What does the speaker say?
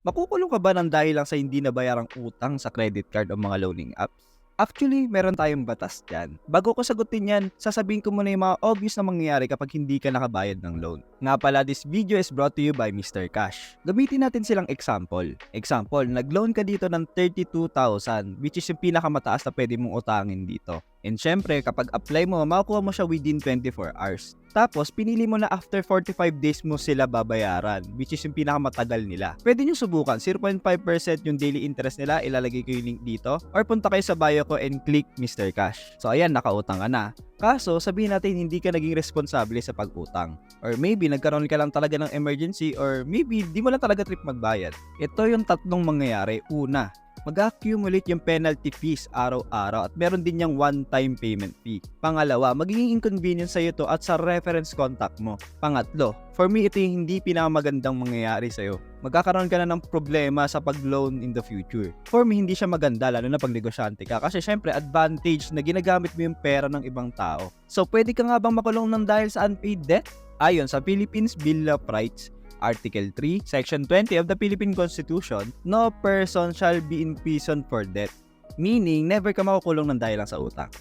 Makukulong ka ba ng dahil lang sa hindi nabayarang utang sa credit card o mga loaning apps? Actually, meron tayong batas dyan. Bago ko sagutin yan, sasabihin ko muna yung mga obvious na mangyayari kapag hindi ka nakabayad ng loan. Nga pala, this video is brought to you by Mr. Cash. Gamitin natin silang example. Example, nag-loan ka dito ng 32,000 which is yung pinakamataas na pwede mong utangin dito. And syempre, kapag apply mo, makukuha mo siya within 24 hours. Tapos, pinili mo na after 45 days mo sila babayaran, which is yung pinakamatagal nila. Pwede nyo subukan, 0.5% yung daily interest nila, ilalagay ko yung link dito, or punta kayo sa bio ko and click Mr. Cash. So, ayan, nakautang ka na. Kaso, sabihin natin hindi ka naging responsable sa pag-utang. Or maybe, nagkaroon ka lang talaga ng emergency, or maybe, di mo lang talaga trip magbayad. Ito yung tatlong mangyayari. Una, mag-accumulate yung penalty fees araw-araw at meron din yung one-time payment fee. Pangalawa, magiging inconvenience sa'yo to at sa reference contact mo. Pangatlo, for me ito yung hindi pinakamagandang mangyayari sa'yo. Magkakaroon ka na ng problema sa pag-loan in the future. For me, hindi siya maganda lalo na pag negosyante ka kasi syempre advantage na ginagamit mo yung pera ng ibang tao. So pwede ka nga bang makulong ng dahil sa unpaid debt? Ayon sa Philippines Bill of Rights, Article 3, Section 20 of the Philippine Constitution, no person shall be imprisoned for debt. Meaning, never ka makukulong ng dahil lang sa utang.